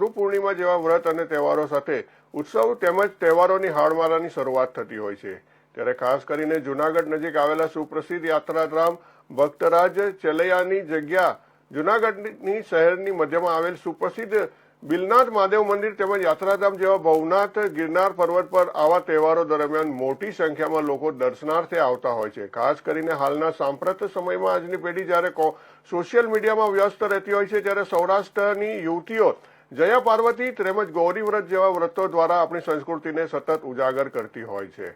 ગુરુ પૂર્ણિમા જેવા વ્રત અને તહેવારો સાથે ઉત્સવ તેમજ તહેવારોની હાડમાળાની શરૂઆત થતી હોય છે. ત્યારે ખાસ કરીને જુનાગઢ નજીક આવેલા સુપ્રસિદ્ધ યાત્રાધામ ભક્તરાજ ચલૈયાની જગ્યા, જુનાગઢની શહેરની મધ્યમાં આવેલ સુપ્રસિદ્ધ બિલનાથ મહાદેવ મંદિર તેમજ યાત્રાધામ જેવા ભવનાથ ગિરનાર પર્વત પર આવા તહેવારો દરમિયાન મોટી સંખ્યામાં લોકો દર્શનાર્થે આવતા હોય છે. ખાસ કરીને હાલના સાંપ્રત સમયમાં આજની પેઢી જ્યારે સોશિયલ મીડિયામાં વ્યસ્ત રહેતી હોય છે, ત્યારે સૌરાષ્ટ્રની યુવતીઓ જયા પાર્વતી તેમજ ગૌરી વ્રત જેવા વ્રતો દ્વારા આપણી સંસ્કૃતિને સતત ઉજાગર કરતી હોય છે.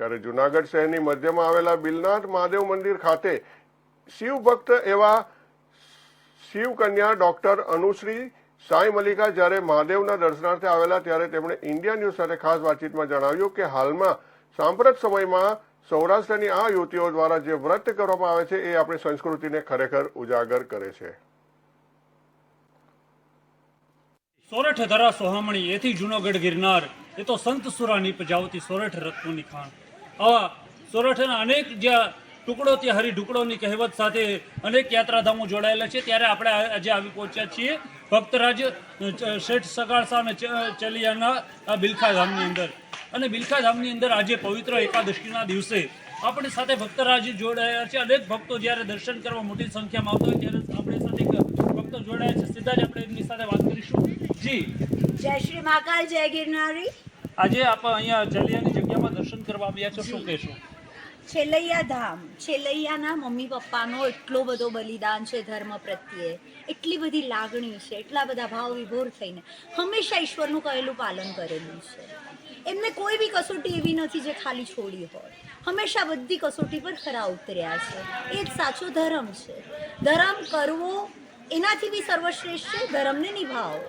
ત્યારે જુનાગઢ શહેરની મધ્યમાં આવેલા બિલનાથ મહાદેવ મંદિર ખાતે શિવ ભક્ત એવા શિવ કન્યા ડોક્ટર અનુશ્રી સાંઈ મલિકા જ્યારે મહાદેવના દર્શનાર્થે આવેલા ત્યારે તેમણે ઇન્ડિયા ન્યૂઝ સાથે ખાસ વાતચીતમાં જણાવ્યું કે હાલમાં સાંપ્રત સમયમાં સૌરાષ્ટ્રની આ યુવતીઓ દ્વારા જે વ્રત કરવામાં આવે છે એ આપણી સંસ્કૃતિને ખરેખર ઉજાગર કરે છે. સોરઠ ધરા સોહામણી એથી જૂનાગઢ ગિરનાર, એ તો સંત સુરાની પજાવતી સોરઠ રત્નોની ખાણ. આવા સોરઠના અનેક જ્યાં ટુકડો ત્યાં હરી ઢુકડોની કહેવત સાથે અનેક યાત્રાધામો જોડાયેલા છે. ત્યારે આપણે આજે આવી પહોંચ્યા છીએ ભક્તરાજ શેઠ સગાળસા અને ચલિયાના આ બિલખા અંદર. અને બિલખા ધામની અંદર આજે પવિત્ર એકાદશીના દિવસે આપણી સાથે ભક્તરાજ જોડાયા છે. અનેક ભક્તો જ્યારે દર્શન કરવા મોટી સંખ્યામાં આવતા હોય ત્યારે આપણી સાથે ભક્તો જોડાયા છે. સીધા જ આપણે એમની સાથે વાત કરીશું. જી. જય શ્રી મહાકાલ જય ગિરનારી. આજે આપ અહીંયા જલિયાની જગ્યામાં દર્શન કરવા આવ્યા છો શું કહેશો? છેલૈયા ધામ. છેલૈયાના મમ્મી પપ્પાનો એટલો બધો બલિદાન છે ધર્મ પ્રત્યે. એટલી બધી લાગણી છે એટલા બધા ભાવ વિભોર થઈને. હંમેશા ઈશ્વરનું કહેલું પાલન કરેલું છે. એમને કોઈ બી કસોટી એવી નથી જે ખાલી છોડી હોય. હંમેશા બધી કસોટી પર ખરા ઉતર્યા છે. એ જ સાચો ધર્મ છે. ધર્મ કરવો એનાથી બી સર્વશ્રેષ્ઠ છે ધર્મને નિભાવો.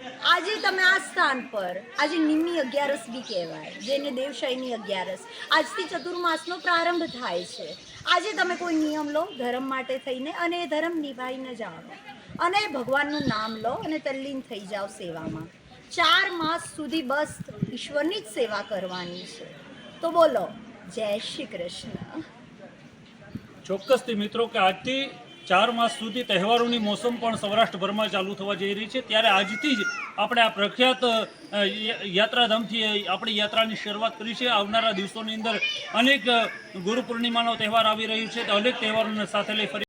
આજે તમે આ સ્થાન પર, આજે નિમની અગિયારસ બી કહેવાય, જેને દેવશાહીની અગિયારસ. આજથી ચતુર્માસનો પ્રારંભ થાય છે. આજે તમે કોઈ નિયમ લો, ધર્મ માટે થઈને અને એ ધર્મ નિભાઈને જાણો અને ભગવાનનું નામ લો અને તલ્લીન થઈ જાઓ સેવામાં. ચાર માસ સુધી બસ ઈશ્વરની જ સેવા કરવાની છે. તો બોલો, જય શ્રી કૃષ્ણ. ચોક્કસથી મિત્રો કે આજથી ચાર માસ સુધી તહેવારોની મોસમ પણ સૌરાષ્ટ્રભરમાં ચાલુ થવા જઈ રહી છે. ત્યારે આજથી જ આપણે આ પ્રખ્યાત યાત્રાધામથી આપણી યાત્રાની શરૂઆત કરી છે. આવનારા દિવસોની અંદર અનેક ગુરુ પૂર્ણિમાનો તહેવાર આવી રહ્યો છે. અનેક તહેવારોને સાથે લઈ